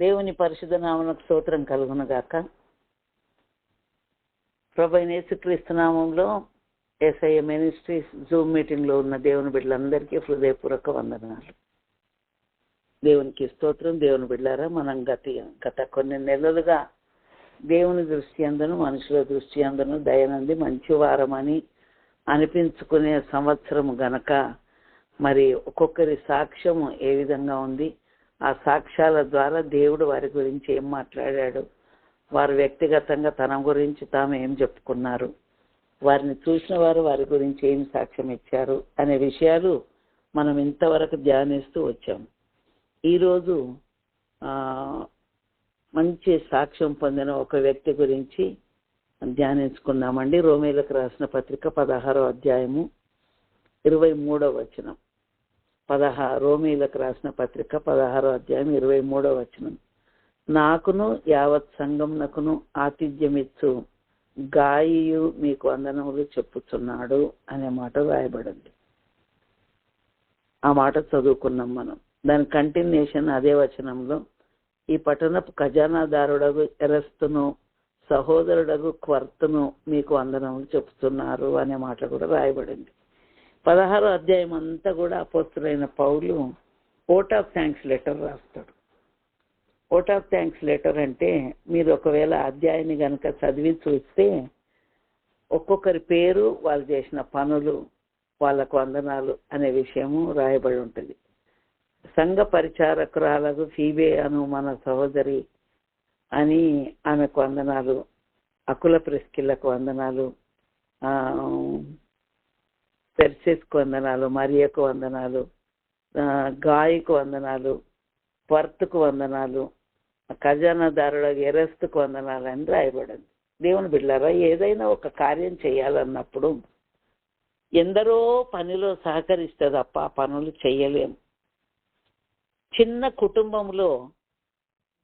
దేవుని పరిశుద్ధ నామనకు స్తోత్రం కలుగును గాక ప్రభు అయిన యేసుక్రీస్తు నామంలో ఎస్ఐ మినిస్ట్రీస్ జూమ్ మీటింగ్లో ఉన్న దేవుని బిడ్డలందరికీ హృదయపూర్వక వందనాలు. దేవునికి స్తోత్రం దేవుని బిడ్డారా మనం గత గత కొన్ని నెలలుగా దేవుని దృష్టి అందను మనుషుల దృష్టి అందను దయనంది మంచి వారమని అనిపించుకునే సంవత్సరం గనక మరి ఒక్కొక్కరి సాక్ష్యము ఏ విధంగా ఉంది? ఆ సాక్ష్యాల ద్వారా దేవుడు వారి గురించి ఏం మాట్లాడాడు? వారు వ్యక్తిగతంగా తన గురించి తాము ఏం చెప్పుకున్నారు? వారిని చూసిన వారు వారి గురించి ఏం సాక్ష్యం ఇచ్చారు? అనే విషయాలు మనం ఇంతవరకు ధ్యానిస్తూ వచ్చాం. ఈరోజు మంచి సాక్ష్యం పొందిన ఒక వ్యక్తి గురించి ధ్యానించుకుందామండి. రోమేలకు రాసిన పత్రిక పదహారో అధ్యాయము ఇరవై మూడో వచనం. పదహారు రోమీలకు రాసిన పత్రిక పదహారో అధ్యాయం ఇరవై మూడో వచనం. నాకును యావత్ సంగమునకును ఆతిథ్యమిచ్చు గాయు మీకు వందనములు చెప్పుచున్నాడు అనే మాట రాయబడింది ఆ మాట చదువుకున్నాం మనం. దాని కంటిన్యూషన్ అదే వచనంలో ఈ పట్టణపు ఖజానాదారుడగు ఎరస్తును సహోదరుడగు క్వర్తను మీకు వందనములు చెప్తున్నారు అనే మాట కూడా రాయబడింది పదహారో అధ్యాయం అంతా కూడా అపోస్తులైన Paul vote of thanks letter రాస్తాడు. ఓట్ ఆఫ్ థ్యాంక్స్ లెటర్ అంటే మీరు ఒకవేళ అధ్యాయాన్ని కనుక చదివి చూస్తే ఒక్కొక్కరి పేరు వాళ్ళు చేసిన పనులు వాళ్ళకు వందనాలు అనే విషయము రాయబడి ఉంటుంది. సంఘ పరిచారకురాలకు ఫీబే అను మన సహోదరి అని ఆమెకు వందనాలు అకుల ప్రిస్కిళ్ళకు వందనాలు పెర్సెస్కు వందనాలు మరియకు వందనాలు గాయకు వందనాలు వర్త్కు వందనాలు ఖజానాదారుల ఎరస్తుకు వందనాలు అని రాయబడింది. దేవుని బిడ్డారా ఏదైనా ఒక కార్యం చేయాలన్నప్పుడు ఎందరో పనిలో సహకరిస్తే తప్ప ఆ పనులు చేయలేము. చిన్న కుటుంబంలో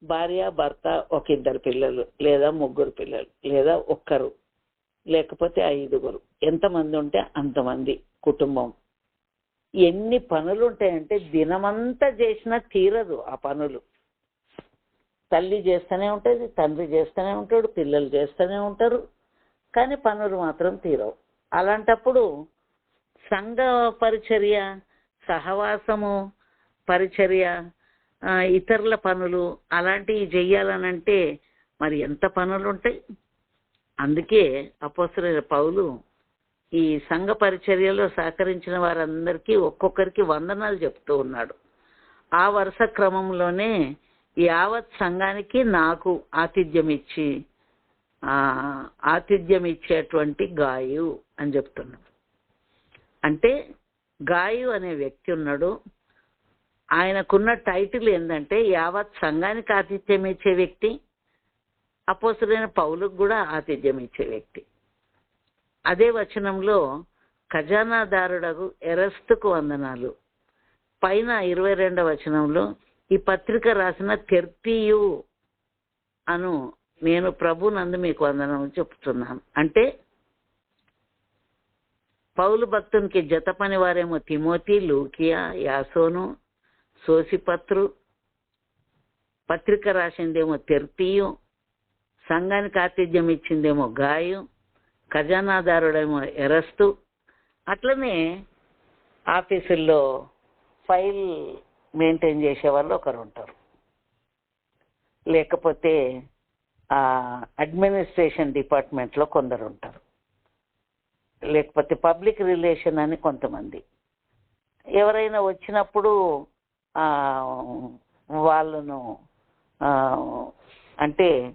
భార్య భర్త ఒక ఇద్దరు పిల్లలు లేదా ముగ్గురు పిల్లలు లేదా ఒక్కరు లేకపోతే ఐదుగురు. ఎంతమంది ఉంటే అంతమంది కుటుంబం. ఎన్ని పనులు ఉంటాయంటే దినమంతా చేసినా తీరదు ఆ పనులు. తల్లి చేస్తూనే ఉంటుంది తండ్రి చేస్తూనే ఉంటాడు పిల్లలు చేస్తూనే ఉంటారు కానీ పనులు మాత్రం తీరవు. అలాంటప్పుడు సంఘ పరిచర్య సహవాసము పరిచర్య ఇతరుల పనులు అలాంటివి చెయ్యాలనంటే మరి ఎంత పనులు ఉంటాయి అందుకే అపోసరైన పౌలు ఈ సంఘ పరిచర్యలో సహకరించిన వారందరికీ ఒక్కొక్కరికి వందనాలు చెప్తూ ఉన్నాడు. ఆ వరుస క్రమంలోనే యావత్ సంఘానికి నాకు ఆతిథ్యం ఇచ్చి ఆతిథ్యం ఇచ్చేటువంటి గాయు అని చెప్తున్నాడు. అంటే గాయు అనే వ్యక్తి ఉన్నాడు. ఆయనకున్న టైటిల్ ఏంటంటే యావత్ సంఘానికి ఆతిథ్యం ఇచ్చే వ్యక్తి. అపోసరైన పౌలకు కూడా ఆతిథ్యం ఇచ్చే వ్యక్తి. అదే వచనంలో ఖజానాదారుడకు ఎరస్తుకు వందనాలు. పైన ఇరవై రెండవ వచనంలో ఈ పత్రిక రాసిన తెర్పియు అను నేను ప్రభు నందు మీకు వందనములు చెప్తున్నాను. అంటే పౌలు భక్తునికి జత పని వారేమో తిమోతి లూకియా యాసోను సోసిపత్రు. పత్రిక రాసిందేమో తెర్పియు సంఘానికి ఆతిథ్యం ఇచ్చిందేమో గాయం ఖజానాదారుడేమో ఎరస్తు. అట్లనే ఆఫీసుల్లో ఫైల్ మెయింటైన్ చేసే వాళ్ళు ఒకరు ఉంటారు. లేకపోతే అడ్మినిస్ట్రేషన్ డిపార్ట్మెంట్లో కొందరు ఉంటారు. లేకపోతే పబ్లిక్ రిలేషన్ అని కొంతమంది. ఎవరైనా వచ్చినప్పుడు వాళ్ళను అంటే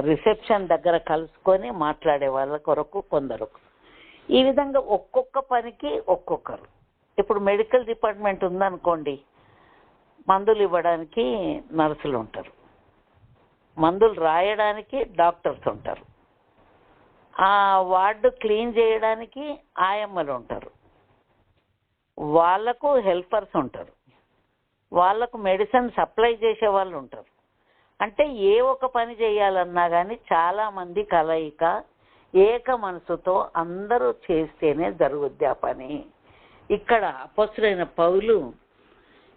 రిసెప్షన్ దగ్గర కలుసుకొని మాట్లాడే వాళ్ళ కొరకు కొందరు. ఈ విధంగా ఒక్కొక్క పనికి ఒక్కొక్కరు. ఇప్పుడు మెడికల్ డిపార్ట్మెంట్ ఉందనుకోండి మందులు ఇవ్వడానికి నర్సులు ఉంటారు. మందులు రాయడానికి డాక్టర్స్ ఉంటారు. ఆ వార్డు క్లీన్ చేయడానికి ఆయమ్మలు ఉంటారు. వాళ్ళకు హెల్పర్స్ ఉంటారు. వాళ్ళకు మెడిసిన్ సప్లై చేసే వాళ్ళు ఉంటారు. అంటే ఏ ఒక పని చేయాలన్నా కానీ చాలా మంది కలయిక ఏక మనసుతో అందరూ చేస్తేనే జరుగుద్ది ఆ పని. ఇక్కడ అపసురైన పౌలు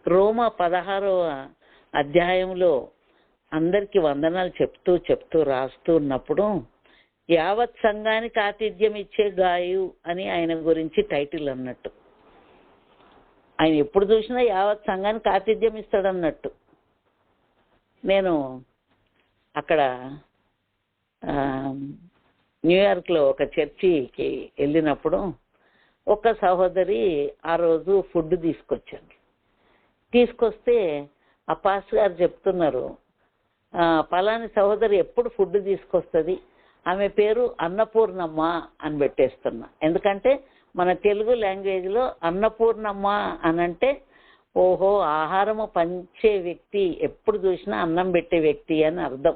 రోమ పదహారవ అధ్యాయంలో అందరికి వందనాలు చెప్తూ చెప్తూ రాస్తూ ఉన్నప్పుడు యావత్ సంఘానికి ఆతిథ్యం ఇచ్చే గాయు అని ఆయన గురించి టైటిల్ అన్నట్టు. ఆయన ఎప్పుడు చూసినా యావత్ సంఘానికి ఆతిథ్యం ఇస్తాడన్నట్టు. నేను అక్కడ న్యూయార్క్లో ఒక చర్చికి వెళ్ళినప్పుడు ఒక సహోదరి ఆ రోజు ఫుడ్ తీసుకొచ్చాను తీసుకొస్తే ఆ పాస్ గారు చెప్తున్నారు పలాని సహోదరి ఎప్పుడు ఫుడ్ తీసుకొస్తుంది? ఆమె పేరు అన్నపూర్ణమ్మ అని పెట్టేస్తున్నా. ఎందుకంటే మన తెలుగు లాంగ్వేజ్లో అన్నపూర్ణమ్మ అని అంటే ఓహో ఆహారము పంచే వ్యక్తి ఎప్పుడు చూసినా అన్నం పెట్టే వ్యక్తి అని అర్థం.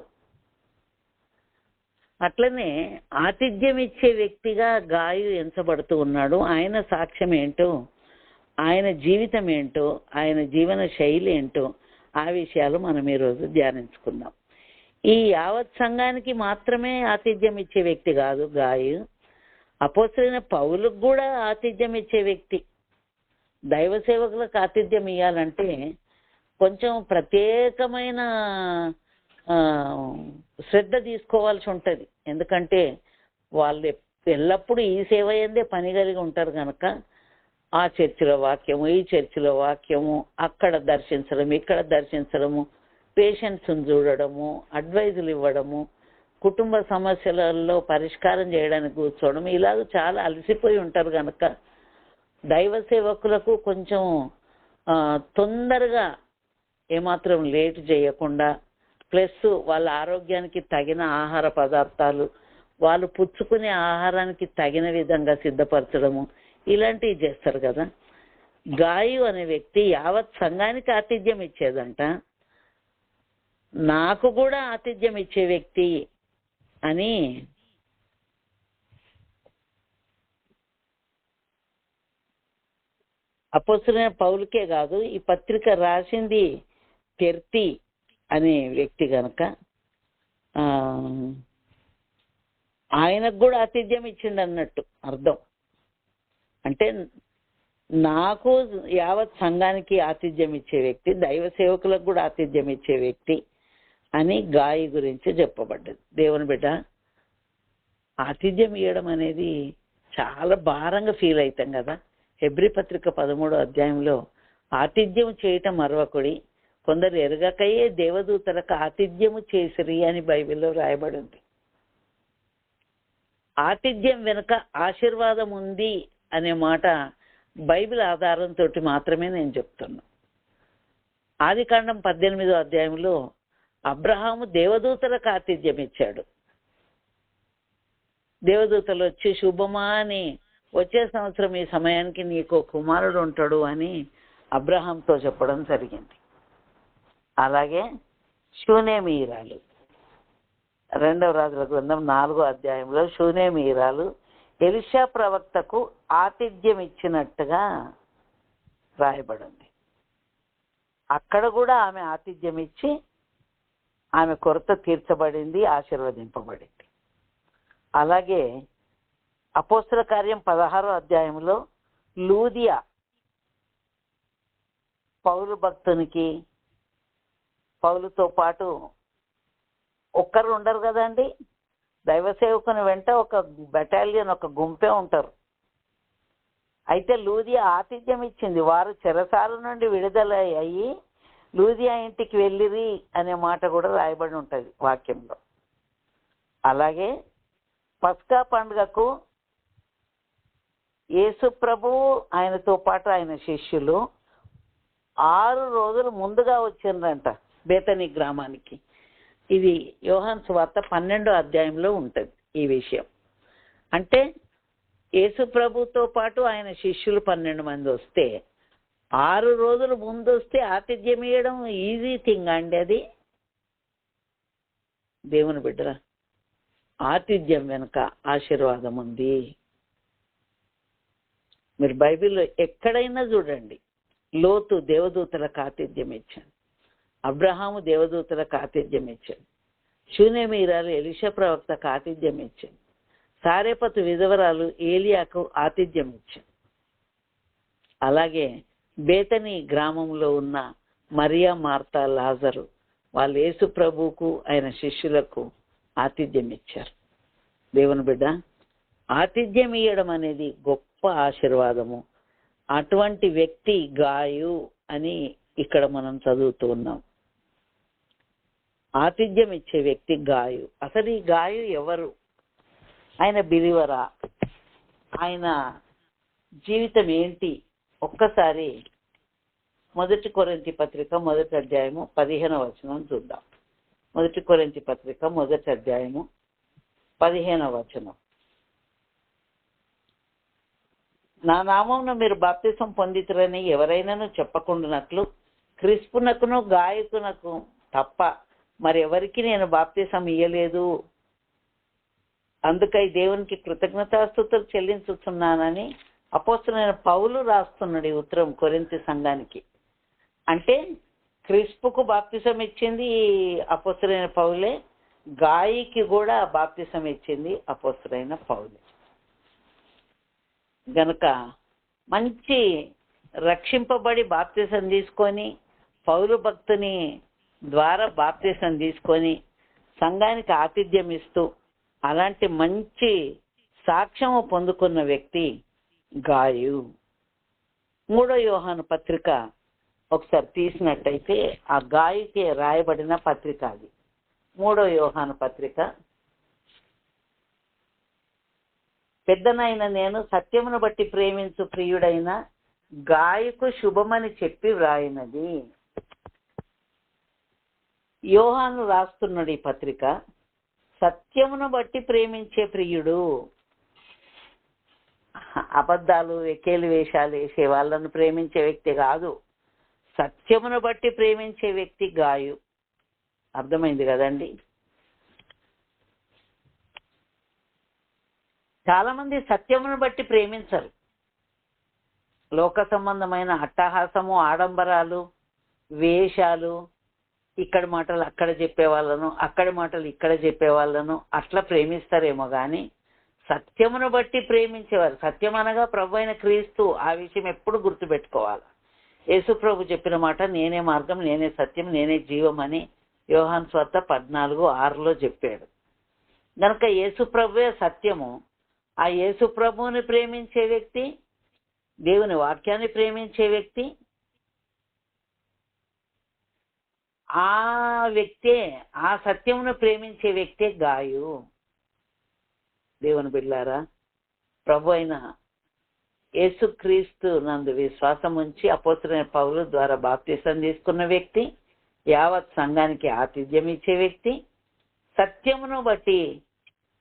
అట్లనే ఆతిథ్యం ఇచ్చే వ్యక్తిగా గాయు ఎంచబడుతూ ఉన్నాడు. ఆయన సాక్ష్యం ఏంటో ఆయన జీవితం ఏంటో ఆయన జీవన శైలి ఏంటో ఆ విషయాలు మనం ఈరోజు ధ్యానించుకుందాం. ఈ యావత్ సంఘానికి మాత్రమే ఆతిథ్యం ఇచ్చే వ్యక్తి కాదు గాయు. అపోసరైన పౌలకు కూడా ఆతిథ్యం ఇచ్చే వ్యక్తి. దైవ సేవకులకు ఆతిథ్యం ఇవ్వాలంటే కొంచెం ప్రత్యేకమైన శ్రద్ధ తీసుకోవాల్సి ఉంటుంది. ఎందుకంటే వాళ్ళు ఎల్లప్పుడూ ఈ సేవ ఏందే పని కలిగి ఉంటారు కనుక ఆ చర్చిలో వాక్యము ఈ చర్చిలో వాక్యము అక్కడ దర్శించడం ఇక్కడ దర్శించడము పేషెంట్స్ని చూడడము అడ్వైజులు ఇవ్వడము కుటుంబ సమస్యలలో పరిష్కారం చేయడానికి కూర్చోవడం ఇలాగ చాలా అలసిపోయి ఉంటారు కనుక దైవ సేవకులకు కొంచెం తొందరగా ఏమాత్రం లేట్ చేయకుండా ప్లస్ వాళ్ళ ఆరోగ్యానికి తగిన ఆహార పదార్థాలు వాళ్ళు పుచ్చుకునే ఆహారానికి తగిన విధంగా సిద్ధపరచడము ఇలాంటివి చేస్తారు కదా. గాయు అనే వ్యక్తి యావత్ సంఘానికి ఆతిథ్యం ఇచ్చేదంట. నాకు కూడా ఆతిథ్యం ఇచ్చే వ్యక్తి అని అపోసరైన పౌలకే కాదు ఈ పత్రిక రాసింది తెర్తి అనే వ్యక్తి కనుక ఆయనకు కూడా ఆతిథ్యం ఇచ్చిండు అన్నట్టు అర్థం. అంటే నాకు యావత్ సంఘానికి ఆతిథ్యం ఇచ్చే వ్యక్తి దైవ సేవకులకు కూడా ఆతిథ్యం ఇచ్చే వ్యక్తి అని గాయి గురించి చెప్పబడ్డది. దేవుని బిడ్డ ఆతిథ్యం ఇవ్వడం అనేది చాలా భారంగా ఫీల్ అవుతాం కదా. హెబ్రి పత్రిక పదమూడో అధ్యాయంలో ఆతిథ్యం చేయటం మరొకడి కొందరు ఎరగకయే దేవదూతలకు ఆతిథ్యము చేసిరి అని బైబిల్లో రాయబడి ఉంది ఆతిథ్యం వెనుక ఆశీర్వాదం ఉంది అనే మాట బైబిల్ ఆధారంతో మాత్రమే నేను చెప్తున్నా. ఆది కాండం పద్దెనిమిదో అధ్యాయంలో అబ్రహాము దేవదూతలకు ఆతిథ్యం ఇచ్చాడు దేవదూతలు వచ్చి శుభమా అని వచ్చే సంవత్సరం ఈ సమయానికి నీకు కుమారుడు ఉంటాడు అని అబ్రహాంతో చెప్పడం జరిగింది. అలాగే శూనేమీరాలు రెండవ రాజుల గ్రంథం నాలుగో అధ్యాయంలో శూనేమీరాలు ఎలిషా ప్రవక్తకు ఆతిథ్యం ఇచ్చినట్టుగా రాయబడింది. అక్కడ కూడా ఆమె ఆతిథ్యం ఇచ్చి ఆమె కొరత తీర్చబడింది ఆశీర్వదింపబడింది. అలాగే అపోస్తుల కార్యం పదహారో అధ్యాయంలో లూదియా పౌలు భక్తునికి పౌలుతో పాటు ఒక్కరు ఉండరు కదండి. దైవ సేవకుని వెంట ఒక బెటాలియన్ ఒక గుంపే ఉంటారు. అయితే లూదియా ఆతిథ్యం ఇచ్చింది. వారు చెరసాల నుండి విడుదల అయ్యి లూదియా ఇంటికి వెళ్ళిరి అనే మాట కూడా రాయబడి ఉంటుంది వాక్యంలో. అలాగే పస్కా పండుగకు యేసు ప్రభు ఆయనతో పాటు ఆయన శిష్యులు ఆరు రోజులు ముందుగా వచ్చిండ్రంట బేతని గ్రామానికి. ఇది యోహాన్ సువార్త పన్నెండో అధ్యాయంలో ఉంటుంది ఈ విషయం. అంటే యేసు ప్రభుతో పాటు ఆయన శిష్యులు పన్నెండు మంది వస్తే ఆరు రోజులు ముందు వస్తే ఆతిథ్యం ఇవ్వడం ఈజీ థింగ్ అండి అది. దేవుని బిడ్డరా ఆతిథ్యం వెనుక ఆశీర్వాదం ఉంది. మీరు బైబిల్లో ఎక్కడైనా చూడండి. లోతు దేవదూతలకు ఆతిథ్యం ఇచ్చాడు అబ్రహాము దేవదూతలకు ఆతిథ్యం ఇచ్చాడు శూన్యమీరాలు ఎలిషా ప్రవక్తకు ఆతిథ్యం ఇచ్చాడు సారేపతు విధవరాలు ఏలియాకు ఆతిథ్యం ఇచ్చాడు అలాగే బేతని గ్రామంలో ఉన్న మరియా మార్తా లాజరు వాళ్ళు యేసు ప్రభువుకు ఆయన శిష్యులకు ఆతిథ్యం ఇచ్చారు. దేవుని బిడ్డ ఆతిథ్యం ఇవ్వడం అనేది గొప్ప ఆశీర్వాదము. అటువంటి వ్యక్తి గాయు అని ఇక్కడ మనం చదువుతూ ఉన్నాం. ఆతిథ్యం ఇచ్చే వ్యక్తి గాయు. అసలు ఈ గాయు ఎవరు? ఆయన బిలివరా? ఆయన జీవితం ఏంటి? ఒక్కసారి మొదటి కొరంతి పత్రిక మొదటి అధ్యాయము పదిహేను వచనం చూద్దాం. మొదటి కొరంతి పత్రిక మొదటి అధ్యాయము పదిహేనవ వచనం. నా నామంను మీరు బాప్తిసం పొందితురని ఎవరైనాను చెప్పకుండానట్లు క్రిస్పునకును గాయకునకు తప్ప మరి ఎవరికి నేను బాప్తిసం ఇయ్యలేదు. అందుకై దేవునికి కృతజ్ఞతాస్తుతులు చెల్లించుతున్నానని అపోస్తులైన పౌలు రాస్తున్నాడు ఈ ఉత్తరం కొరింతి సంఘానికి. అంటే క్రిస్పుకు బాప్తిసం ఇచ్చింది అపోస్తులైన పౌలే గాయకి కూడా బాప్తిసం ఇచ్చింది అపోస్తులైన పౌలే. గనుక మంచి రక్షింపబడి బాప్తిసం తీసుకొని పౌరు భక్తుని ద్వారా బాప్తిసం తీసుకొని సంఘానికి ఆతిథ్యం ఇస్తూ అలాంటి మంచి సాక్ష్యము పొందుకున్న వ్యక్తి గాయు. మూడో యోహాను పత్రిక ఒకసారి తీసినట్టయితే ఆ గాయకి రాయబడిన పత్రిక అది. మూడో యోహాను పత్రిక పెద్దనైన నేను సత్యమును బట్టి ప్రేమించు ప్రియుడైన గాయకు శుభమని చెప్పి వ్రాయినది. యోహాను రాస్తున్నాడు ఈ పత్రిక. సత్యమును బట్టి ప్రేమించే ప్రియుడు. అబద్ధాలు వెకేలు వేషాలు వేసే వాళ్ళను ప్రేమించే వ్యక్తి కాదు. సత్యమును బట్టి ప్రేమించే వ్యక్తి గాయు. అర్థమైంది కదండి? చాలామంది సత్యమును బట్టి ప్రేమించరు. లోక సంబంధమైన అట్టహాసము ఆడంబరాలు వేషాలు ఇక్కడ మాటలు అక్కడ చెప్పేవాళ్ళను అక్కడ మాటలు ఇక్కడ చెప్పేవాళ్ళను అట్లా ప్రేమిస్తారేమో కానీ సత్యమును బట్టి ప్రేమించేవారు. సత్యం అనగా ప్రభు అయిన క్రీస్తు. ఆ విషయం ఎప్పుడు గుర్తుపెట్టుకోవాలి. యేసు ప్రభు చెప్పిన మాట నేనే మార్గం నేనే సత్యం నేనే జీవం అని యోహాన్ స్వార్త పద్నాలుగు ఆరులో చెప్పాడు. గనక యేసు ప్రభువే సత్యము. ఆ యేసు ప్రభువుని ప్రేమించే వ్యక్తి దేవుని వాక్యాన్ని ప్రేమించే వ్యక్తి ఆ వ్యక్తే ఆ సత్యమును ప్రేమించే వ్యక్తే గాయు. దేవుని బిళ్ళారా ప్రభు అయిన యేసుక్రీస్తు నందు విశ్వాసం ఉంచి అపోతున్న పౌరుల ద్వారా బాప్తీసం తీసుకున్న వ్యక్తి యావత్ సంఘానికి ఆతిథ్యం ఇచ్చే వ్యక్తి సత్యమును బట్టి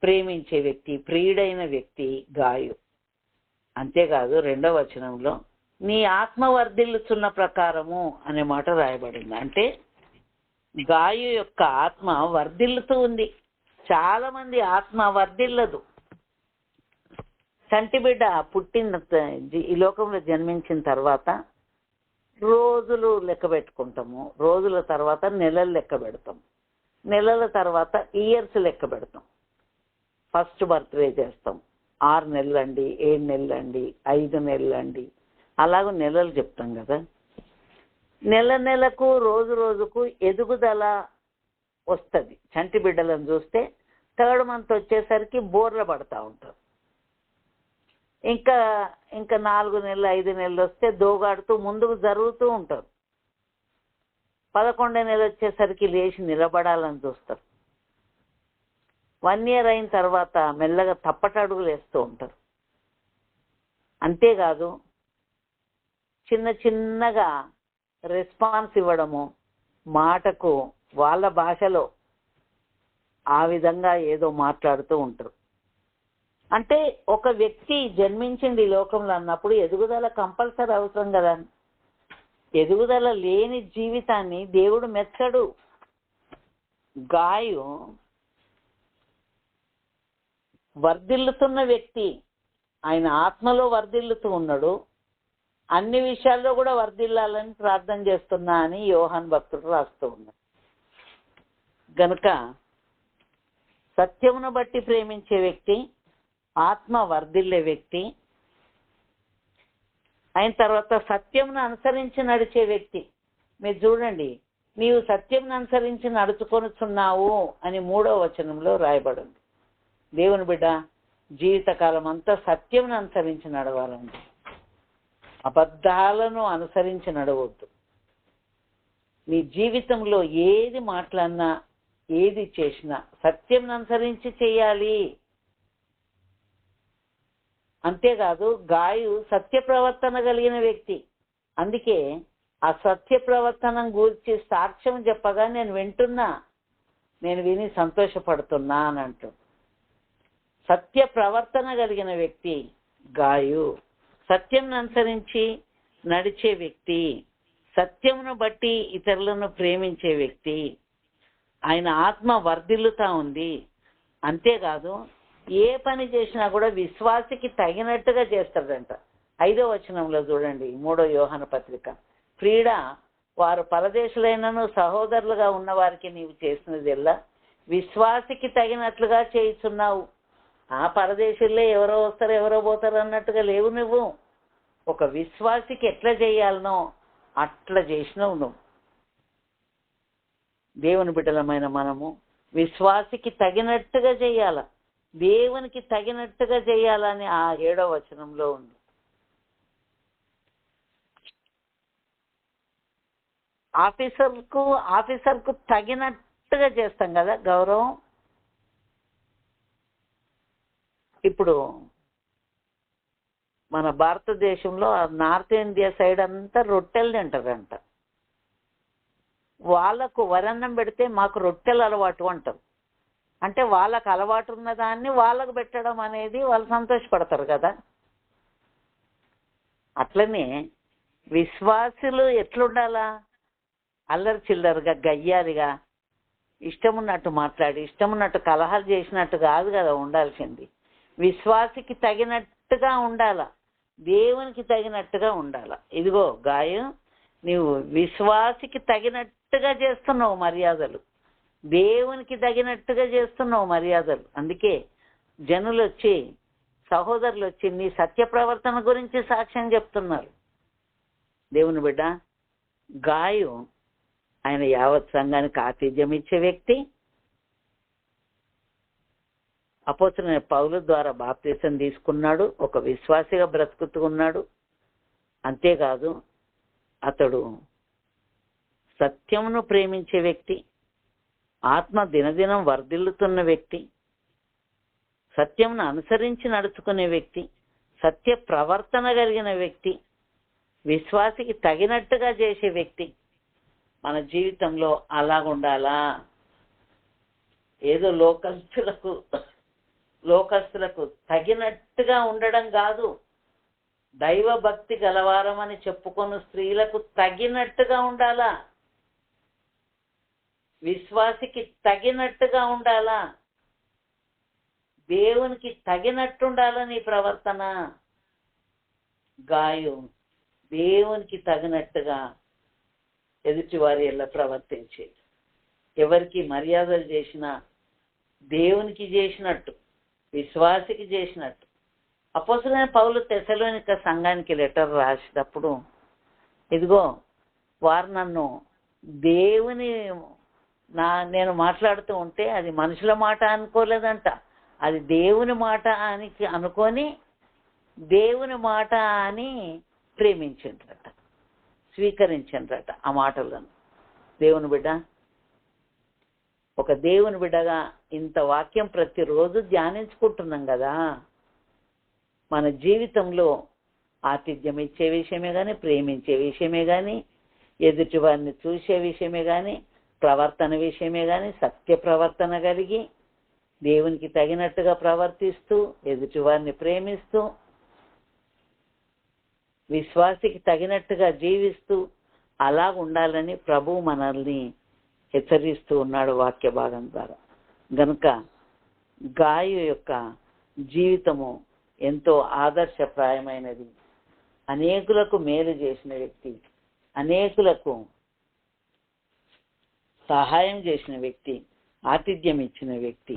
ప్రేమించే వ్యక్తి ప్రియుడైన వ్యక్తి గాయు. అంతేకాదు రెండవ వచనంలో నీ ఆత్మ వర్ధిల్లుచున్న ప్రకారము అనే మాట రాయబడింది. అంటే గాయు యొక్క ఆత్మ వర్ధిల్లుతూ ఉంది. చాలా మంది ఆత్మ వర్ధిల్లదు. చంటిబిడ్డ పుట్టిన ఈ లోకంలో జన్మించిన తర్వాత రోజులు లెక్క పెట్టుకుంటాము. రోజుల తర్వాత నెలలు లెక్క పెడతాం నెలల తర్వాత ఇయర్స్ లెక్క పెడతాం. ఫస్ట్ బర్త్డే చేస్తాం. ఆరు నెలలండి ఏడు నెలలండి ఐదు నెలలండి. అలాగ నెలలు చెప్తాం కదా. నెల నెలకు రోజు రోజుకు ఎదుగుదల వస్తుంది. చంటి బిడ్డలను చూస్తే థర్డ్ మంత్ వచ్చేసరికి బోర్ల పడతా ఉంటారు. ఇంకా ఇంకా నాలుగు నెలలు ఐదు నెలలు వస్తే దోగాడుతూ ముందుకు జరుగుతూ ఉంటారు. పదకొండో నెల వచ్చేసరికి లేచి నిలబడాలని చూస్తారు. వన్ ఇయర్ అయిన తర్వాత మెల్లగా తప్పటడుగులు వేస్తూ ఉంటారు. అంతేకాదు చిన్న చిన్నగా రెస్పాన్స్ ఇవ్వడము మాటకు వాళ్ళ భాషలో ఆ విధంగా ఏదో మాట్లాడుతూ ఉంటారు. అంటే ఒక వ్యక్తి జన్మించింది ఈ లోకంలో అన్నప్పుడు ఎదుగుదల కంపల్సరీ అవసరం కదా. ఎదుగుదల లేని జీవితాన్ని దేవుడు మెచ్చడు. గాయు వర్ధిల్లుతున్న వ్యక్తి ఆయన ఆత్మలో వర్ధిల్లుతూ ఉన్నాడు. అన్ని విషయాల్లో కూడా వర్ధిల్లాలని ప్రార్థన చేస్తున్నా అని యోహాన్ భక్తుడు రాస్తూ ఉన్నాడు. గనుక సత్యమును బట్టి ప్రేమించే వ్యక్తి ఆత్మ వర్ధిల్లే వ్యక్తి అయిన తర్వాత సత్యంను అనుసరించి నడిచే వ్యక్తి. మీరు చూడండి నీవు సత్యంను అనుసరించి నడుచుకొనుచున్నావు అని మూడో వచనంలో రాయబడింది. దేవుని బిడ్డ జీవితకాలం అంతా సత్యం అనుసరించి నడవాలండి. అబద్ధాలను అనుసరించి నడవద్దు. నీ జీవితంలో ఏది మాట్లాడినా ఏది చేసినా సత్యం అనుసరించి చేయాలి. అంతేకాదు గాయు సత్య ప్రవర్తన కలిగిన వ్యక్తి. అందుకే ఆ సత్య ప్రవర్తనం గురించి సాక్ష్యం చెప్పగా నేను వింటున్నా నేను విని సంతోషపడుతున్నా అని అంటుంది సత్య ప్రవర్తన కలిగిన వ్యక్తి గాయు. సత్యం అనుసరించి నడిచే వ్యక్తి. సత్యమును బట్టి ఇతరులను ప్రేమించే వ్యక్తి. ఆయన ఆత్మ వర్ధిల్లుతా ఉంది. అంతేకాదు ఏ పని చేసినా కూడా విశ్వాసికి తగినట్టుగా చేస్తాడంట. ఐదో వచనంలో చూడండి మూడో యోహన పత్రిక. క్రీడ వారు పరదేశులైనను సహోదరులుగా ఉన్న వారికి నీవు చేసినది ఎల్లా విశ్వాసికి తగినట్లుగా చేయిస్తున్నావు ఆ పరదేశుల్లో ఎవరో వస్తారు ఎవరో పోతారు అన్నట్టుగా లేవు నువ్వు. ఒక విశ్వాసికి ఎట్లా చేయాలనో అట్లా చేసినావు నువ్వు. దేవుని బిడ్డలమైన మనము విశ్వాసికి తగినట్టుగా చేయాల? దేవునికి తగినట్టుగా చేయాలని ఆ ఏడో వచనంలో ఉంది. ఆఫీసర్కు ఆఫీసర్కు తగినట్టుగా చేస్తాం కదా గౌరవం? ఇప్పుడు మన భారతదేశంలో నార్త్ ఇండియా సైడ్ అంతా రొట్టెలు తింటారంట వాళ్ళకు వరన్నం పెడితే మాకు రొట్టెలు అలవాటు అంటారు. అంటే వాళ్ళకు అలవాటు ఉన్న దాన్ని వాళ్ళకు పెట్టడం అనేది వాళ్ళు సంతోషపడతారు కదా. అట్లనే విశ్వాసులు ఎట్లుండాలా? అల్లరి చిల్లరగా గయ్యాలిగా ఇష్టమున్నట్టు మాట్లాడి ఇష్టమున్నట్టు కలహాలు చేసినట్టు కాదు కదా ఉండాల్సింది. విశ్వాసికి తగినట్టుగా ఉండాల? దేవునికి తగినట్టుగా ఉండాల? ఇదిగో గాయం నీవు విశ్వాసికి తగినట్టుగా చేస్తున్నావు మర్యాదలు. దేవునికి తగినట్టుగా చేస్తున్నావు మర్యాదలు. అందుకే జనులు వచ్చి సహోదరులు వచ్చి నీ సత్య ప్రవర్తన గురించి సాక్ష్యం చెప్తున్నారు. దేవుని బిడ్డ గాయం ఆయన యావత్ సంఘానికి ఆతిథ్యం ఇచ్చే వ్యక్తి అపోతున్న పౌలు ద్వారా బాప్తీసం తీసుకున్నాడు ఒక విశ్వాసిగా బ్రతుకుతున్నాడు. అంతేకాదు అతడు సత్యమును ప్రేమించే వ్యక్తి ఆత్మ దినదినం వర్ధిల్లుతున్న వ్యక్తి సత్యమును అనుసరించి నడుచుకునే వ్యక్తి సత్య ప్రవర్తన కలిగిన వ్యక్తి విశ్వాసికి తగినట్టుగా చేసే వ్యక్తి మన జీవితంలో అలాగుండాలా? ఏదో లోకస్తులకు లోకస్తులకు తగినట్టుగా ఉండడం కాదు. దైవ భక్తి గలవారమని చెప్పుకొని స్త్రీలకు తగినట్టుగా ఉండాలా? విశ్వాసికి తగినట్టుగా ఉండాలా? దేవునికి తగినట్టుండాలా నీ ప్రవర్తన? గాయం. దేవునికి తగినట్టుగా ఎదుటివారి ఎలా ప్రవర్తించేది. ఎవరికి మర్యాదలు చేసినా దేవునికి చేసినట్టు. విశ్వాసికి చేసినట్టు. అపోసులైన పౌలు తెసలోనిక సంఘానికి లెటర్ రాసేటప్పుడు ఇదిగో వారు నన్ను దేవుని నా నేను మాట్లాడుతూ ఉంటే అది మనుషుల మాట అనుకోలేదంట. అది దేవుని మాట అని అనుకొని దేవుని మాట అని ప్రేమించిండ్రట స్వీకరించిండ్రట ఆ మాటలను. దేవుని బిడ్డ ఒక దేవుని బిడ్డగా ఇంత వాక్యం ప్రతిరోజు ధ్యానించుకుంటున్నాం కదా. మన జీవితంలో ఆతిథ్యం ఇచ్చే విషయమే కానీ ప్రేమించే విషయమే కానీ ఎదుటివారిని చూసే విషయమే కానీ ప్రవర్తన విషయమే కానీ సత్య ప్రవర్తన కలిగి దేవునికి తగినట్టుగా ప్రవర్తిస్తూ ఎదుటివారిని ప్రేమిస్తూ విశ్వాసికి తగినట్టుగా జీవిస్తూ అలా ఉండాలని ప్రభు మనల్ని హెచ్చరిస్తూ ఉన్నాడు వాక్య భాగం ద్వారా. గనుక గాయ యొక్క జీవితము ఎంతో ఆదర్శప్రాయమైనది. అనేకులకు మేలు చేసిన వ్యక్తి అనేకులకు సహాయం చేసిన వ్యక్తి ఆతిథ్యం ఇచ్చిన వ్యక్తి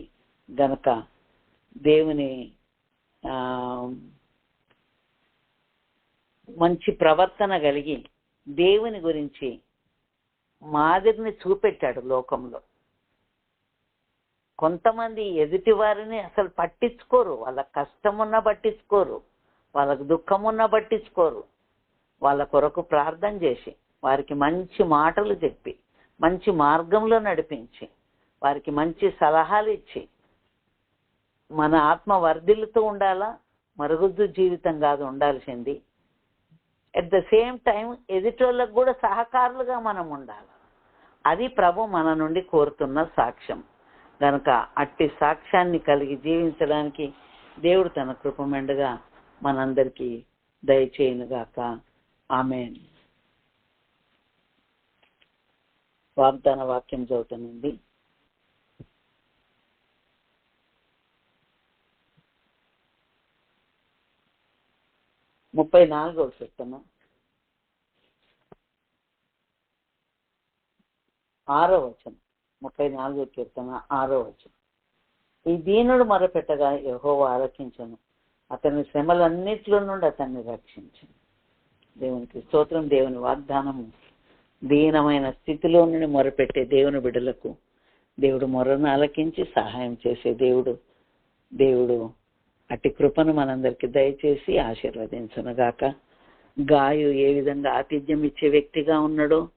గనక దేవుని మంచి ప్రవర్తన కలిగి దేవుని గురించి మాదిరిని చూపెట్టాడు లోకంలో. కొంతమంది ఎదుటి వారిని అసలు పట్టించుకోరు. వాళ్ళ కష్టం ఉన్నా పట్టించుకోరు. వాళ్ళకు దుఃఖం పట్టించుకోరు. వాళ్ళ కొరకు ప్రార్థన చేసి వారికి మంచి మాటలు చెప్పి మంచి మార్గంలో నడిపించి వారికి మంచి సలహాలు ఇచ్చి మన ఆత్మ వర్ధిల్లుతూ ఉండాలా? మరుగుద్దు జీవితం కాదు ఉండాల్సింది. ఎట్ ద సేమ్ టైం ఎదుటోళ్ళకు కూడా సహకారులుగా మనం ఉండాలి? అది ప్రభు మన నుండి కోరుతున్న సాక్ష్యం. గనక అట్టి సాక్ష్యాన్ని కలిగి జీవించడానికి దేవుడు తన కృపమెండుగా మనందరికీ దయచేయనుగాక. ఆమెన్. వాగ్దాన వాక్యం చదువుతానండి ముప్పై నాలుగో చెప్తాను ఆరో వచనం. ముప్పై నాలుగో కీర్తన ఆరో వచనం. ఈ దీనుడు మొరపెట్టగా యహో ఆలోచించను అతని శ్రమలన్నిట్లో నుండి అతన్ని రక్షించను. దేవునికి స్తోత్రం దేవుని వాగ్దానము దీనమైన స్థితిలో నుండి మొరపెట్టే దేవుని బిడలకు దేవుడు మొరను ఆలకించి సహాయం చేసే దేవుడు. దేవుడు అట్టి కృపను మనందరికి దయచేసి ఆశీర్వదించనుగాక. గాయు ఏ విధంగా ఆతిథ్యం ఇచ్చే వ్యక్తిగా ఉన్నాడో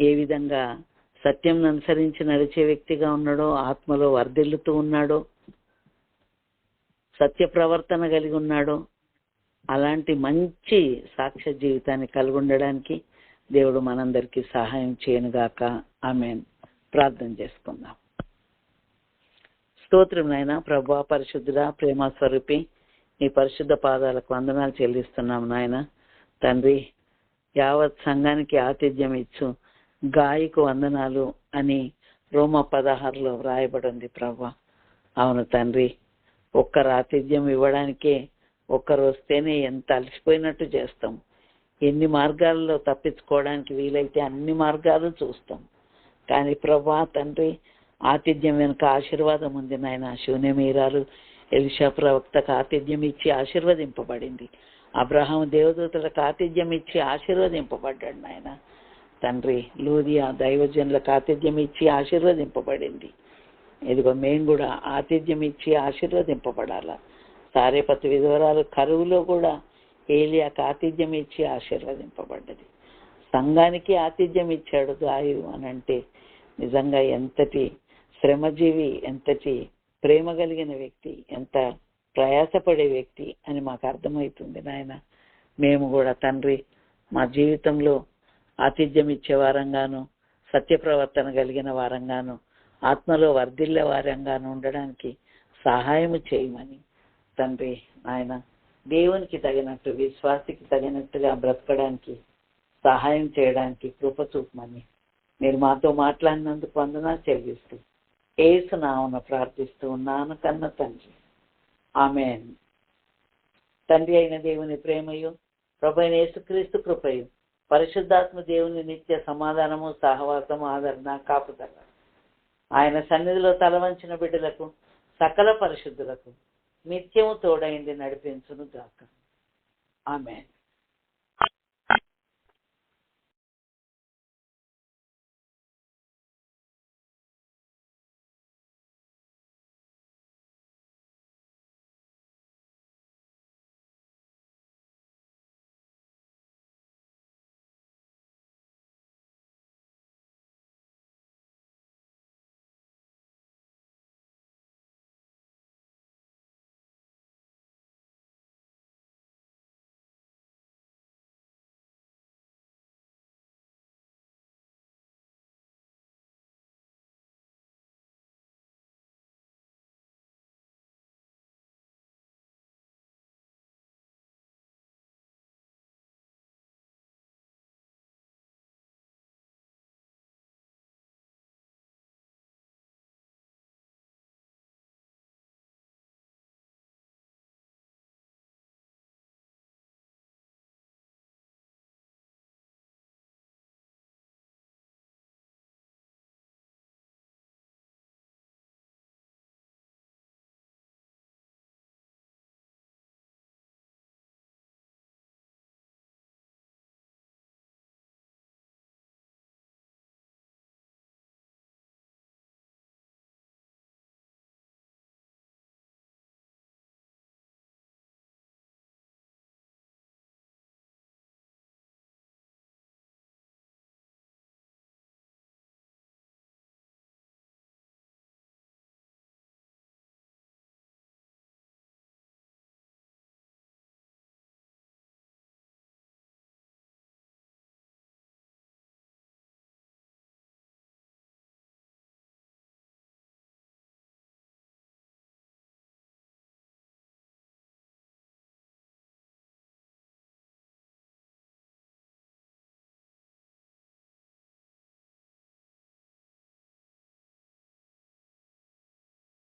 ఏ విధంగా సత్యం అనుసరించి నడిచే వ్యక్తిగా ఉన్నాడో ఆత్మలో వర్ధిల్లుతూ ఉన్నాడో సత్య ప్రవర్తన కలిగి ఉన్నాడో అలాంటి మంచి సాక్ష్య జీవితాన్ని కలిగి ఉండడానికి దేవుడు మనందరికీ సహాయం చేయనుగాక. ఆమె ప్రార్థన చేసుకుందాం. స్తోత్రం నాయన ప్రభా పరిశుద్ధుల ప్రేమ స్వరూపి నీ పరిశుద్ధ పాదాలకు వందనాలు చెల్లిస్తున్నాం నాయన. తండ్రి యావత్ సంఘానికి ఆతిథ్యం ఇచ్చు. గాయకు వందనాలు అని రోమ పదహారులో వ్రాయబడి ఉంది ప్రభా. అవును తండ్రి ఒక్కరు ఆతిథ్యం ఇవ్వడానికే ఒక్కరు వస్తేనే ఎంత అలసిపోయినట్టు చేస్తాం. ఎన్ని మార్గాల్లో తప్పించుకోవడానికి వీలైతే అన్ని మార్గాలు చూస్తాం. కానీ ప్రభా తండ్రి ఆతిథ్యం వెనుక ఆశీర్వాదం ఉంది నాయన. శూన్యమీరాలు ఎలిషా ప్రవక్తకు ఆతిథ్యం ఇచ్చి ఆశీర్వదింపబడింది. అబ్రహాం దేవదూతలకు ఆతిథ్యం ఇచ్చి ఆశీర్వదింపబడ్డాడు నాయన. తండ్రి లూదియా దైవజనులకు ఆతిథ్యం ఇచ్చి ఆశీర్వదింపబడింది. ఇదిగో మేము కూడా ఆతిథ్యం ఇచ్చి ఆశీర్వదింపబడాల. సారేపతి విధవరాలు కరువులో కూడా ఏలియాకు ఆతిథ్యం ఇచ్చి ఆశీర్వదింపబడ్డది. సంఘానికి ఆతిథ్యం ఇచ్చాడు గాయు అని అంటే నిజంగా ఎంతటి శ్రమజీవి ఎంతటి ప్రేమ కలిగిన వ్యక్తి ఎంత ప్రయాసపడే వ్యక్తి అని మాకు అర్థమవుతుంది నాయన. మేము కూడా తండ్రి మా జీవితంలో ఆతిథ్యం ఇచ్చే వారంగాను సత్య ప్రవర్తన కలిగిన వారంగాను ఆత్మలో వర్ధిల్లే వారంగాను ఉండడానికి సహాయము చేయమని తండ్రి ఆయన దేవునికి తగినట్టు విశ్వాసికి తగినట్టుగా బ్రతకడానికి సహాయం చేయడానికి కృప చూపమని మీరు మాతో మాట్లాడినందుకు వందనా చెల్లిస్తూ ఏసు నామన ప్రార్థిస్తూ ఉన్నాను కన్న తండ్రి. ఆమె తండ్రి అయిన దేవుని ప్రేమయు ప్రభు అయిన యేసుక్రీస్తు కృపయు పరిశుద్ధాత్మ దేవుని నిత్య సమాధానము సహవాసము ఆదరణ కాపుదల. ఆయన సన్నిధిలో తలవంచిన బిడ్డలకు సకల పరిశుద్ధులకు నిత్యము తోడైంది నడిపించును గాక ఆమెన్.